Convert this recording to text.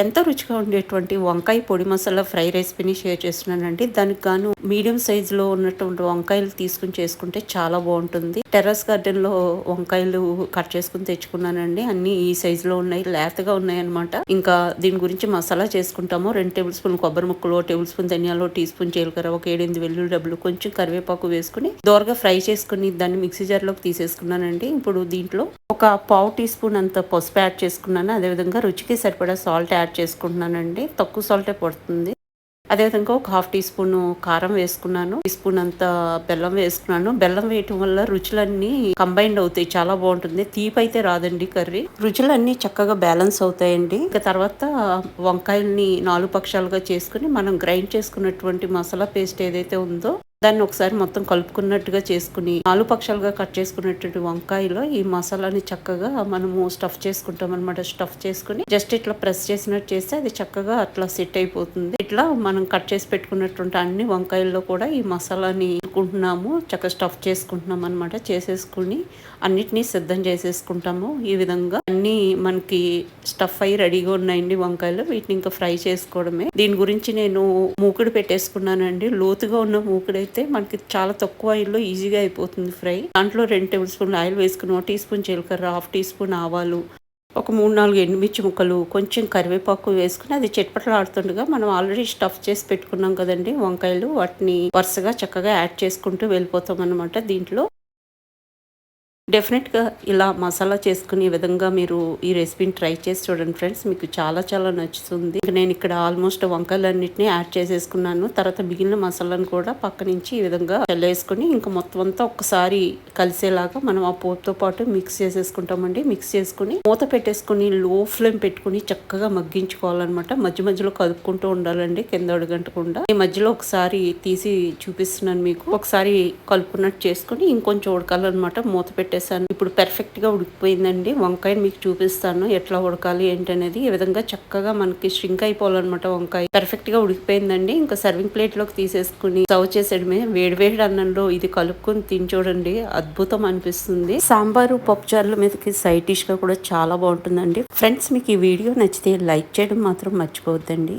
ఎంతో రుచిగా ఉండేటువంటి వంకాయ పొడి మసాలా ఫ్రై రెసిపీని షేర్ చేస్తున్నానండి దానికి గాను మీడియం సైజ్లో ఉన్నటువంటి వంకాయలు తీసుకుని చేసుకుంటే చాలా బాగుంటుంది. టెర్రస్ గార్డెన్లో వంకాయలు కట్ చేసుకుని తెచ్చుకున్నానండి. అన్ని ఈ సైజ్లో ఉన్నాయి లేతగా ఉన్నాయన్నమాట ఇంకా దీని గురించి మసాలా చేసుకుంటాము. రెండు టేబుల్ స్పూన్ కొబ్బరి ముక్కలు టేబుల్ స్పూన్ ధనియాలు టీ స్పూన్ జీలకర్ర ఒక ఏడెనిమిది వెల్లుల్లి డబ్బులు కొంచెం కరివేపాకు వేసుకుని దోరగా ఫ్రై చేసుకుని దాన్ని మిక్సీ జార్లోకి తీసేసుకున్నానండి. ఇప్పుడు దీంట్లో ఒక పావు టీ స్పూన్ అంత పసుపు యాడ్ చేసుకున్నాను. అదేవిధంగా రుచికి సరిపడా సాల్ట్ యాడ్ చేసుకుంటున్నానండి. తక్కువ సాల్టే పడుతుంది. అదేవిధంగా ఒక హాఫ్ టీ స్పూన్ కారం వేసుకున్నాను. టీ స్పూన్ అంత బెల్లం వేసుకున్నాను. బెల్లం వేయటం వల్ల రుచులన్నీ కంబైన్డ్ అవుతాయి. చాలా బాగుంటుంది. తీపి అయితే రాదండి కర్రీ. రుచులన్నీ చక్కగా బ్యాలెన్స్ అవుతాయండి. ఇంకా తర్వాత వంకాయల్ని నాలుగు పక్షాలుగా చేసుకుని మనం గ్రైండ్ చేసుకున్నటువంటి మసాలా పేస్ట్ ఏదైతే ఉందో దాన్ని ఒకసారి మొత్తం కలుపుకున్నట్టుగా చేసుకుని నాలుగు పక్షాలుగా కట్ చేసుకున్నటువంటి వంకాయలో ఈ మసాలాని చక్కగా మనము స్టఫ్ చేసుకుంటాం అనమాట స్టఫ్ చేసుకుని జస్ట్ ఇట్లా ప్రెస్ చేసినట్టు చేస్తే అది చక్కగా అట్లా సెట్ అయిపోతుంది. ఇట్లా మనం కట్ చేసి పెట్టుకున్నటువంటి అన్ని వంకాయల్లో కూడా ఈ మసాలాని కుంటున్నాము చక్కగా స్టఫ్ చేసుకుంటున్నాం అనమాట చేసేసుకుని అన్నిటినీ సిద్ధం చేసేసుకుంటాము. ఈ విధంగా అన్ని మనకి స్టఫ్ అయ్యి రెడీగా ఉన్నాయండి వంకాయలు. వీటిని ఇంకా ఫ్రై చేసుకోవడమే. దీని గురించి నేను మూకుడు పెట్టేసుకున్నానండి. లోతుగా ఉన్న మూకుడు అయితే మనకి చాలా తక్కువ ఆయిల్లో ఈజీగా అయిపోతుంది ఫ్రై. దాంట్లో రెండు టేబుల్ స్పూన్ ఆయిల్ వేసుకుని ఒక టీ స్పూన్ జీలకర్ర హాఫ్ టీ స్పూన్ ఆవాలు ఒక మూడు నాలుగు ఎండుమిర్చి ముక్కలు కొంచెం కరివేపాకు వేసుకుని అది చిట్పట్లాడుతుండగా మనం ఆల్రెడీ స్టఫ్ చేసి పెట్టుకున్నాం కదండి వంకాయలు వాటిని వరుసగా చక్కగా యాడ్ చేసుకుంటూ వెళ్ళిపోతాం అనమాట దీంట్లో. డెఫినెట్గా ఇలా మసాలా చేసుకునే విధంగా మీరు ఈ రెసిపీని ట్రై చేసి చూడండి ఫ్రెండ్స్ మీకు చాలా చాలా నచ్చుతుంది. నేను ఇక్కడ ఆల్మోస్ట్ వంకాయలన్నింటినీ యాడ్ చేసేసుకున్నాను. తర్వాత మిగిలిన మసాలాను కూడా పక్క నుంచి ఈ విధంగా చల్లేసుకుని ఇంకా మొత్తం అంతా ఒక్కసారి కలిసేలాగా మనం ఆ పోపుతో పాటు మిక్స్ చేసేసుకుంటామండి. మిక్స్ చేసుకుని మూత పెట్టేసుకుని లో ఫ్లేమ్ పెట్టుకుని చక్కగా మగ్గించుకోవాలన్నమాట. మధ్య మధ్యలో కదుపుకుంటూ ఉండాలండి కింద అడుగంటకుండా. ఈ మధ్యలో ఒకసారి తీసి చూపిస్తున్నాను మీకు. ఒకసారి కలుపుకున్నట్టు చేసుకుని ఇంకొంచెం ఉడకాలన్నమాట. మూత పెట్టే పెట్టేశాను. ఇప్పుడు పర్ఫెక్ట్గా ఉడికిపోయిందండి. వంకాయని మీకు చూపిస్తాను. ఎట్లా ఉడకాలి ఏంటనేది ఈ విధంగా చక్కగా మనకి స్ట్రింక్ అయిపోవాలన్నమాట వంకాయ. పర్ఫెక్ట్గా ఉడికిపోయిందండి. ఇంకా సర్వింగ్ ప్లేట్లోకి తీసేసుకుని సర్వ్ చేసేయడమే. వేడివేడి అన్నంలో ఇది కలుపుకొని తిని చూడండి. అద్భుతం అనిపిస్తుంది. సాంబారు పప్పుచారుల మీదకి సైడ్ డిష్గా కూడా చాలా బాగుంటుందండి. ఫ్రెండ్స్ మీకు ఈ వీడియో నచ్చితే లైక్ చేయడం మాత్రం మర్చిపోవద్దండి.